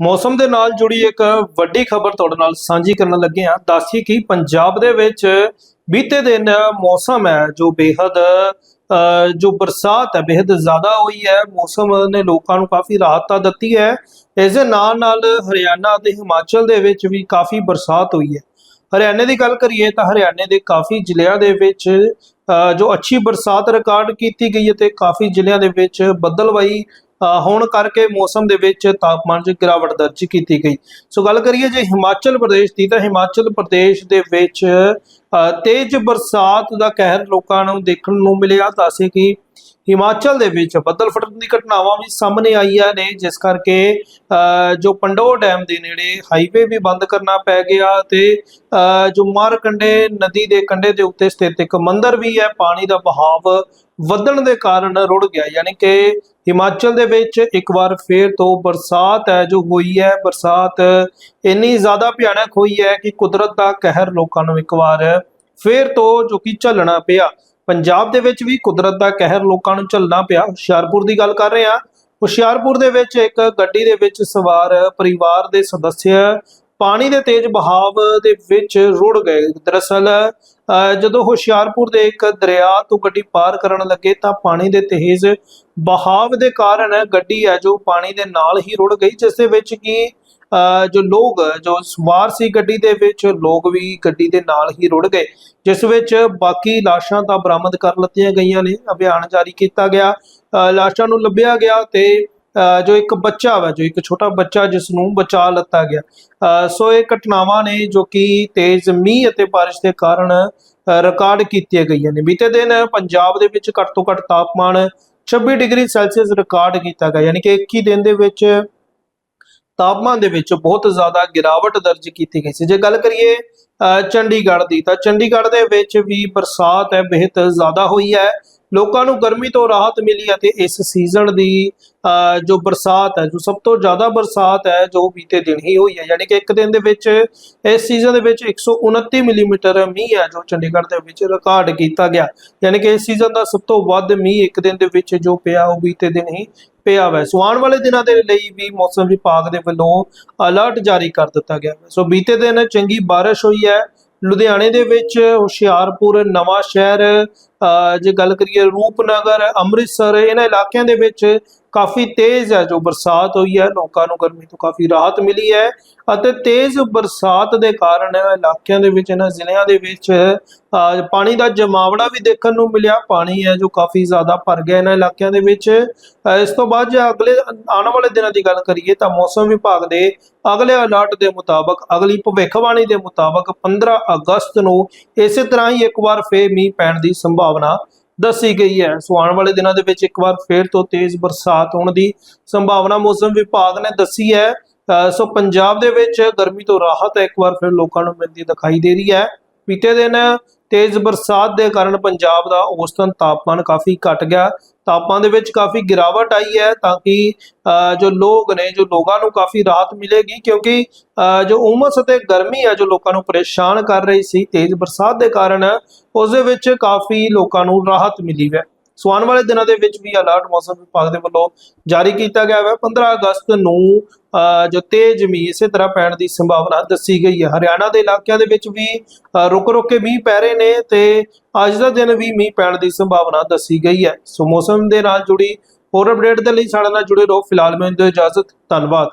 ਮੌਸਮ ਦੇ ਨਾਲ ਜੁੜੀ ਇੱਕ ਵੱਡੀ ਖਬਰ ਤੁਹਾਡੇ ਨਾਲ ਸਾਂਝੀ ਕਰਨ ਲੱਗੇ ਹਾਂ। ਦੱਸੀ ਕਿ ਪੰਜਾਬ ਦੇ ਵਿੱਚ ਬੀਤੇ ਦਿਨ ਮੌਸਮ ਹੈ ਜੋ ਬੇहद ਜੋ ਬਰਸਾਤ ਹੈ ਬੇहद ਜ਼ਿਆਦਾ ਹੋਈ ਹੈ। ਮੌਸਮ ਨੇ ਲੋਕਾਂ ਨੂੰ ਕਾਫੀ ਰਾਹਤ ਤਾਂ ਦਿੱਤੀ ਹੈ। ਇਸ ਦੇ ਨਾਲ ਨਾਲ ਹਰਿਆਣਾ ਅਤੇ ਹਿਮਾਚਲ ਦੇ ਵਿੱਚ ਵੀ ਕਾਫੀ ਬਰਸਾਤ ਹੋਈ ਹੈ। ਹਰਿਆਣੇ ਦੀ ਗੱਲ ਕਰੀਏ ਤਾਂ ਹਰਿਆਣੇ ਦੇ ਕਾਫੀ ਜ਼ਿਲ੍ਹਿਆਂ ਦੇ ਵਿੱਚ ਜੋ ਅੱਛੀ ਬਰਸਾਤ ਰਿਕਾਰਡ ਕੀਤੀ ਗਈ ਹੈ ਤੇ ਕਾਫੀ ਜ਼ਿਲ੍ਹਿਆਂ ਦੇ ਵਿੱਚ ਬੱਦਲਵਾਈ ਹੋਣ ਕਰਕੇ ਮੌਸਮ ਦੇ ਵਿੱਚ ਤਾਪਮਾਨ 'ਚ ਗਿਰਾਵਟ ਦਰਜ ਕੀਤੀ ਗਈ। ਸੋ ਗੱਲ ਕਰੀਏ ਜੇ ਹਿਮਾਚਲ ਪ੍ਰਦੇਸ਼ ਦੀ, ਤਾਂ ਹਿਮਾਚਲ ਪ੍ਰਦੇਸ਼ ਦੇ ਵਿੱਚ ਤੇਜ਼ ਬਰਸਾਤ ਦਾ ਕਹਿਰ ਲੋਕਾਂ ਨੂੰ ਦੇਖਣ ਨੂੰ ਮਿਲਿਆ। ਦੱਸੇ ਕਿ ਹਿਮਾਚਲ ਦੇ ਵਿੱਚ ਬੱਦਲ ਫਟਣ ਦੀ ਘਟਨਾਵਾਂ ਵੀ ਸਾਹਮਣੇ ਆਈਆਂ ਨੇ ਜਿਸ ਕਰਕੇ ਅ, ਜੋ ਪੰਡੋ ਡੈਮ ਦੇ ਨੇੜੇ ਹਾਈਵੇ ਵੀ ਬੰਦ ਕਰਨਾ ਪੈ ਗਿਆ ਤੇ ਅ, ਜੋ ਮਾਰਕੰਡੇ ਨਦੀ ਦੇ ਕੰਢੇ ਦੇ ਉੱਤੇ ਸਥਿਤ ਇੱਕ ਮੰਦਿਰ ਵੀ ਹੈ ਪਾਣੀ ਦਾ ਬਹਾਵ ਵਧਣ ਦੇ ਕਾਰਨ ਰੁੜ ਗਿਆ ਯਾਨੀ ਕਿ ਹਿਮਾਚਲ ਦੇ ਵਿੱਚ ਇੱਕ ਵਾਰ ਫੇਰ ਤੋਂ ਬਰਸਾਤ ਹੈ ਜੋ ਹੋਈ ਹੈ ਬਰਸਾਤ ਇੰਨੀ ਜ਼ਿਆਦਾ ਭਿਆਨਕ ਹੋਈ ਹੈ ਕਿ ਕੁਦਰਤ ਦਾ ਕਹਿਰ ਲੋਕਾਂ ਨੂੰ ਇੱਕ ਵਾਰ ਫੇਰ ਤੋਂ ਜੋ ਕਿ ਝੱਲਣਾ ਪਿਆ। ਪੰਜਾਬ ਦੇ ਵਿੱਚ ਵੀ ਕੁਦਰਤ ਦਾ ਕਹਿਰ ਲੋਕਾਂ ਨੂੰ ਝੱਲਣਾ ਪਿਆ। ਹੁਸ਼ਿਆਰਪੁਰ ਦੀ ਗੱਲ ਕਰ ਰਹੇ ਹਾਂ। ਹੁਸ਼ਿਆਰਪੁਰ ਦੇ ਵਿੱਚ ਇੱਕ ਗੱਡੀ ਦੇ ਵਿੱਚ ਸਵਾਰ ਪਰਿਵਾਰ ਦੇ ਸਦੱਸਿਆ ਪਾਣੀ ਦੇ ਤੇਜ਼ ਬਹਾਵ ਦੇ ਵਿੱਚ ਰੁੜ ਗਏ। ਦਰਅਸਲ ਅ, ਜਦੋਂ ਹੁਸ਼ਿਆਰਪੁਰ ਦੇ ਇੱਕ ਦਰਿਆ ਤੋਂ ਗੱਡੀ ਪਾਰ ਕਰਨ ਲੱਗੇ ਤਾਂ ਪਾਣੀ ਦੇ ਤੇਜ਼ ਬਹਾਵ ਦੇ ਕਾਰਨ ਗੱਡੀ ਹੈ ਜੋ ਪਾਣੀ ਦੇ ਨਾਲ ਹੀ ਰੁੜ ਗਈ ਜਿਸ ਦੇ ਵਿੱਚ ਕਿ ਜੋ ਲੋਕ, ਜੋ ਸਵਾਰ ਸੀ ਗੱਡੀ ਦੇ ਵਿੱਚ, ਲੋਕ ਵੀ ਗੱਡੀ ਦੇ ਨਾਲ ਹੀ ਰੁੜ ਗਏ। ਜਿਸ ਵਿੱਚ ਬਾਕੀ ਲਾਸ਼ਾਂ ਤਾਂ ਬਰਾਮਦ ਕਰ ਲਿੱਤੀਆਂ ਗਈਆਂ ਨੇ, ਅਭਿਆਨ ਜਾਰੀ ਕੀਤਾ ਗਿਆ। ਲਾਸ਼ਾਂ ਨੂੰ ਲੱਭਿਆ ਗਿਆ ਤੇ ਜੋ ਇੱਕ ਬੱਚਾ ਵਾ, ਜੋ ਇੱਕ ਛੋਟਾ ਬੱਚਾ ਜਿਸ ਨੂੰ ਬਚਾ ਲਿੱਤਾ ਗਿਆ। ਸੋ ਇਹ ਘਟਨਾਵਾਂ ਨੇ ਜੋ ਕਿ ਤੇਜ਼ ਮੀਂਹ ਅਤੇ ਬਾਰਿਸ਼ ਦੇ ਕਾਰਨ ਰਿਕਾਰਡ ਕੀਤੀਆਂ ਗਈਆਂ ਨੇ। ਬੀਤੇ ਦਿਨ ਪੰਜਾਬ ਦੇ ਵਿੱਚ ਘੱਟ ਤੋਂ ਘੱਟ ਤਾਪਮਾਨ 26 ਡਿਗਰੀ ਸੈਲਸੀਅਸ ਰਿਕਾਰਡ ਕੀਤਾ ਗਿਆ, ਯਾਨੀ ਕਿ 21 ਦਿਨ ਦੇ ਵਿੱਚ ਤਾਪਮਾਨ ਦੇ ਵਿੱਚ ਬਹੁਤ ਜ਼ਿਆਦਾ ਗਿਰਾਵਟ ਦਰਜ ਕੀਤੀ ਗਈ ਸੀ। ਜੇ ਗੱਲ ਕਰੀਏ ਅ, ਚੰਡੀਗੜ੍ਹ ਦੀ ਤਾਂ ਚੰਡੀਗੜ੍ਹ ਦੇ ਵਿੱਚ ਵੀ ਬਰਸਾਤ ਹੈ ਬਹੁਤ ਜ਼ਿਆਦਾ ਹੋਈ ਹੈ। ਲੋਕਾਂ ਨੂੰ ਗਰਮੀ ਤੋਂ ਰਾਹਤ ਮਿਲੀ ਅਤੇ ਇਸ ਸੀਜ਼ਨ ਦੀ ਅ, ਜੋ ਬਰਸਾਤ ਹੈ ਜੋ ਸਭ ਤੋਂ ਜ਼ਿਆਦਾ ਬਰਸਾਤ ਹੈ ਜੋ ਬੀਤੇ ਦਿਨ ਹੀ ਹੋਈ ਹੈ ਯਾਨੀ ਕਿ ਇੱਕ ਦਿਨ ਦੇ ਵਿੱਚ ਇਸ ਸੀਜ਼ਨ ਦੇ ਵਿੱਚ 129 ਮਿਲੀਮੀਟਰ ਮੀਂਹ ਹੈ ਜੋ ਚੰਡੀਗੜ੍ਹ ਦੇ ਵਿੱਚ ਰਿਕਾਰਡ ਕੀਤਾ ਗਿਆ। ਯਾਨੀ ਕਿ ਇਸ ਸੀਜ਼ਨ ਦਾ ਸਭ ਤੋਂ ਵੱਧ ਮੀਂਹ ਇੱਕ ਦਿਨ ਦੇ ਵਿੱਚ ਜੋ ਪਿਆ ਉਹ ਬੀਤੇ ਦਿਨ ਹੀ ਪਿਆ ਵੈ ਸੋ ਆਉਣ ਵਾਲੇ ਦਿਨਾਂ ਦੇ ਲਈ ਵੀ ਮੌਸਮ ਵਿਭਾਗ ਦੇ ਵੱਲੋਂ ਅਲਰਟ ਜਾਰੀ ਕਰ ਦਿੱਤਾ ਗਿਆ ਸੋ ਬੀਤੇ ਦਿਨ ਚੰਗੀ ਬਾਰਿਸ਼ ਹੋਈ ਹੈ। ਲੁਧਿਆਣੇ ਦੇ ਵਿੱਚ ਹੁਸ਼ਿਆਰਪੁਰ ਨਵਾਂ ਸ਼ਹਿਰ ਜੇ ਗੱਲ ਕਰੀਏ ਰੂਪਨਗਰ, ਅੰਮ੍ਰਿਤਸਰ, ਇਹਨਾਂ ਇਲਾਕਿਆਂ ਦੇ ਵਿੱਚ ਕਾਫੀ ਤੇਜ਼ ਹੈ ਜੋ ਬਰਸਾਤ ਹੋਈ ਹੈ, ਲੋਕਾਂ ਨੂੰ ਗਰਮੀ ਤੋਂ ਕਾਫੀ ਰਾਹਤ ਮਿਲੀ ਹੈ ਅਤੇ ਤੇਜ਼ ਬਰਸਾਤ ਦੇ ਕਾਰਨ ਇਹਨਾਂ ਇਲਾਕਿਆਂ ਦੇ ਵਿੱਚ, ਇਹਨਾਂ ਜ਼ਿਲ੍ਹਿਆਂ ਦੇ ਵਿੱਚ ਪਾਣੀ ਦਾ ਜਮਾਵੜਾ ਵੀ ਦੇਖਣ ਨੂੰ ਮਿਲਿਆ, ਪਾਣੀ ਹੈ ਜੋ ਕਾਫੀ ਜ਼ਿਆਦਾ ਭਰ ਗਿਆ ਇਹਨਾਂ ਇਲਾਕਿਆਂ ਦੇ ਵਿੱਚ। ਇਸ ਤੋਂ ਬਾਅਦ ਜੇ ਅਗਲੇ ਆਉਣ ਵਾਲੇ ਦਿਨਾਂ ਦੀ ਗੱਲ ਕਰੀਏ ਤਾਂ ਮੌਸਮ ਵਿਭਾਗ ਦੇ ਅਗਲੇ ਅਲਰਟ ਦੇ ਮੁਤਾਬਕ, ਅਗਲੀ ਭਵਿੱਖਬਾਣੀ ਦੇ ਮੁਤਾਬਕ 15 ਅਗਸਤ ਨੂੰ ਇਸੇ ਤਰ੍ਹਾਂ ਹੀ ਇੱਕ ਵਾਰ ਫੇਰ ਮੀਂਹ ਪੈਣ ਦੀ ਸੰਭਾਵਨਾ ਦੱਸੀ ਗਈ ਹੈ। ਸੋ ਆਉਣ ਵਾਲੇ ਦਿਨਾਂ ਦੇ ਵਿੱਚ ਇੱਕ ਵਾਰ ਫੇਰ ਤੋਂ ਤੇਜ਼ ਬਰਸਾਤ ਹੋਣ ਦੀ ਸੰਭਾਵਨਾ ਮੌਸਮ ਵਿਭਾਗ ਨੇ ਦੱਸੀ ਹੈ। ਅ, ਸੋ ਪੰਜਾਬ ਦੇ ਵਿੱਚ ਗਰਮੀ ਤੋਂ ਰਾਹਤ ਇੱਕ ਵਾਰ ਫਿਰ ਲੋਕਾਂ ਨੂੰ ਮਿਲਦੀ ਦਿਖਾਈ ਦੇ ਰਹੀ ਹੈ। ਬੀਤੇ ਦਿਨ ਤੇਜ਼ ਬਰਸਾਤ ਦੇ ਕਾਰਨ ਪੰਜਾਬ ਦਾ ਔਸਤਨ ਤਾਪਮਾਨ ਕਾਫੀ ਘਟ ਗਿਆ। ਤਾਪਮਾਨ ਦੇ ਵਿੱਚ ਕਾਫੀ ਗਿਰਾਵਟ ਆਈ ਹੈ ਤਾਂ ਕਿ ਜੋ ਲੋਕ ਨੇ, ਜੋ ਲੋਕਾਂ ਨੂੰ ਕਾਫੀ ਰਾਹਤ ਮਿਲੇਗੀ ਕਿਉਂਕਿ ਜੋ ਉਮਸ ਅਤੇ ਗਰਮੀ ਹੈ, ਜੋ ਲੋਕਾਂ ਨੂੰ ਪਰੇਸ਼ਾਨ ਕਰ ਰਹੀ ਸੀ, ਤੇਜ਼ ਬਰਸਾਤ ਦੇ ਕਾਰਨ ਉਸ ਦੇ ਵਿੱਚ ਕਾਫੀ ਲੋਕਾਂ ਨੂੰ ਰਾਹਤ ਮਿਲੀ ਹੈ। ਸੋ ਆਉਣ ਵਾਲੇ ਦਿਨਾਂ ਦੇ ਵਿੱਚ ਵੀ ਅਲਰਟ ਮੌਸਮ ਵਿਭਾਗ ਦੇ ਵੱਲੋਂ ਜਾਰੀ ਕੀਤਾ ਗਿਆ ਹੈ 15 ਅਗਸਤ ਨੂੰ ਅ, ਜੋ ਤੇਜ਼ ਮੀਂਹ ਇਸੇ ਤਰ੍ਹਾਂ ਪੈਣ ਦੀ ਸੰਭਾਵਨਾ ਦੱਸੀ ਗਈ ਹੈ। ਹਰਿਆਣਾ ਦੇ ਇਲਾਕਿਆਂ ਦੇ ਵਿੱਚ ਵੀ ਰੁਕ ਰੁਕ ਕੇ ਮੀਂਹ ਪੈ ਰਹੇ ਨੇ ਤੇ ਅੱਜ ਦਾ ਦਿਨ ਵੀ ਮੀਂਹ ਪੈਣ ਦੀ ਸੰਭਾਵਨਾ ਦੱਸੀ ਗਈ ਹੈ। ਸੋ ਮੌਸਮ ਦੇ ਨਾਲ ਜੁੜੀ ਹੋਰ ਅਪਡੇਟ ਦੇ ਲਈ ਸਾਡੇ ਨਾਲ ਜੁੜੇ ਰਹੋ। ਫਿਲਹਾਲ ਮੈਨੂੰ ਦਿਓ ਇਜਾਜ਼ਤ। ਧੰਨਵਾਦ।